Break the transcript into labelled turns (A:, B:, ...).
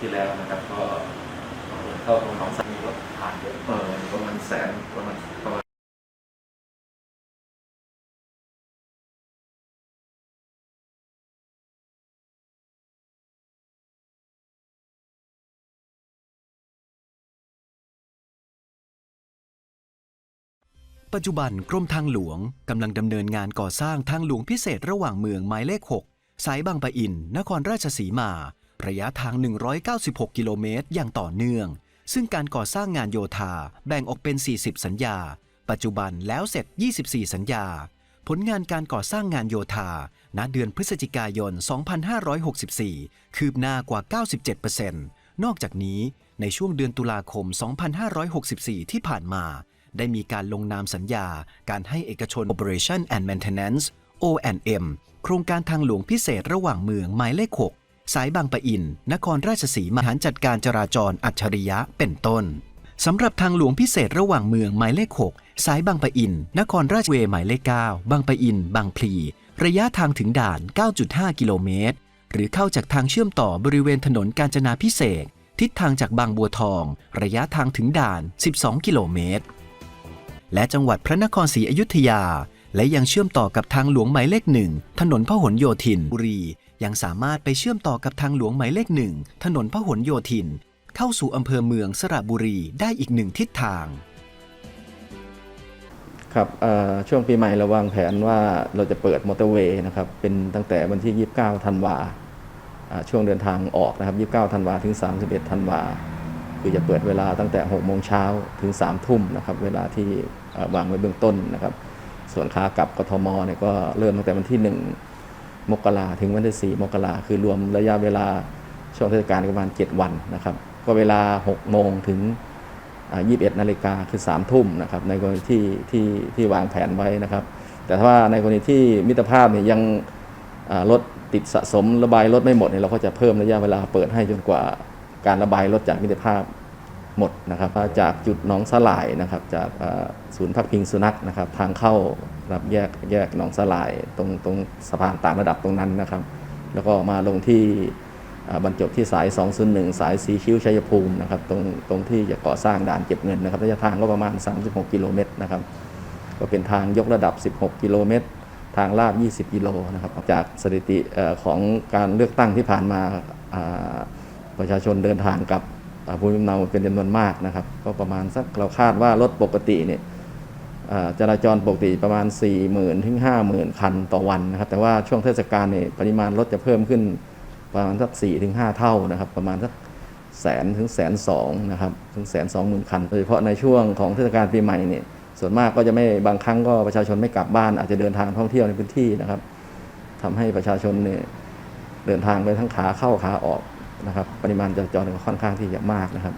A: ที่แล้วนะครับ ก็เข้าตรงหนองสันมีรถผ่านเยอะเออประมาณแสนประมาณประมาณ
B: ปัจจุบันกรมทางหลวงกำลังดำเนินงานก่อสร้างทางหลวงพิเศษระหว่างเมืองหมายเลข 6 สายบางปะอิน นครราชสีมา ระยะทาง 196 กิโลเมตรอย่างต่อเนื่อง ซึ่งการก่อสร้างงานโยธาแบ่งออกเป็น 40 สัญญา ปัจจุบันแล้วเสร็จ 24 สัญญา ผลงานการก่อสร้างงานโยธา ณ เดือนพฤศจิกายน 2564 คืบหน้ากว่า 97%นอกจากนี้ในช่วงเดือนตุลาคม 2564 ที่ผ่านมา ได้มีการลงนามสัญญา การให้เอกชน Operation and Maintenance O&M โครงการทางหลวงพิเศษระหว่างเมืองหมายเลข 6 สายบางปะอิน นครราชสีมาหารจัดการจราจรอัจฉริยะเป็นต้นสำหรับทางหลวงพิเศษระหว่างเมืองหมายเลข 6 สายบางปะอิน นครราชเวย์หมายเลข 9 บางปะอิน บางพลี ระยะทางถึงด่าน 9.5 กิโลเมตร หรือเข้าจากทางเชื่อมต่อบริเวณถนนกาญจนาพิเศษ ทิศทางจากบางบัวทอง ระยะทางถึงด่าน 12 กิโลเมตร และจังหวัดพระนครศรีอยุธยา และยังเชื่อมต่อกับทางหลวงหมายเลขหนึ่งถนนพหลโยธินบุรี ยังสามารถไปเชื่อมต่อกับทางหลวงหมายเลขหนึ่งถนนพหลโยธิน เข้าสู่อำเภอเมืองสระบุรีได้อีกหนึ่งทิศทาง
C: ครับช่วงปีใหม่เราวางแผนว่าเราจะเปิดมอเตอร์เวย์นะครับเป็นตั้งแต่วันที่ 29 ธันวาช่วงเดินทางออกนะครับ 29 ธันวาถึง 31 ธันวาคือจะเปิดเวลาตั้งแต่ 6 โมงเช้าถึง 3 ทุ่มนะครับ เวลาที่วางไว้เบื้องต้นนะครับ ส่วนขากลับกทมเนี่ยก็เริ่มตั้งแต่วันที่ 1 มกราถึงวันที่4มกราคือรวมระยะเวลาช่วงเทศกาลประมาณ 7 วันนะครับ ก็เวลา 6 โมงถึงอ่า21 นาฬิกาคือ 3 ทุ่มนะครับ ในกรณีที่ที่ที่วางแผนไว้นะครับ แต่ถ้าว่าในกรณีที่มิตรภาพเนี่ยยังอ่ารถติดสะสมระบายรถไม่หมดเนี่ยเราก็จะเพิ่มระยะเวลาเปิดให้จนกว่าการระบายรถจากมิตรภาพ หมดนะครับจากจุดหนองสลายนะครับจากศูนย์พักพิงสุนัขนะครับทางเข้ารับแยกแยกหนองสลายตรงตรงสะพานต่างระดับตรงนั้นนะครับ แล้วก็มาลงที่บรรจบที่สาย 201 สายสีคิ้วชัยภูมินะครับตรงตรงที่จะก่อสร้างด่านเก็บเงินนะครับระยะทางก็ประมาณ 36 กิโลเมตรนะครับก็เป็นทางยกระดับ 16 กิโลเมตร ทางลาด 20 กิโลนะครับจากสถิติของการเลือกตั้งที่ผ่านมาประชาชนเดินทางกับ ภูมิลำเนาเป็นจำนวนมากนะครับ ก็ประมาณสักเราคาดว่ารถปกติเนี่ยจราจรปกติประมาณ 4 0,000ถึง50,000 คันต่อวันนะครับ แต่ว่าช่วงเทศกาลเนี่ยปริมาณรถจะเพิ่มขึ้นประมาณสัก4ถึง5เท่านะครับ ประมาณสักแสนถึงแสนสองนะครับถึงแสนสองหมื่นคันโดยเฉพาะในช่วงของเทศกาลปีใหม่เนี่ยส่วนมากก็จะไม่บางครั้งก็ประชาชนไม่กลับบ้าน อาจจะเดินทางท่องเที่ยวในพื้นที่นะครับทำให้ประชาชนเนี่ยเดินทางไปทั้งขาเข้าขาออก นะครับ ปริมาณจราจรก็ค่อนข้างที่จะมากนะครับ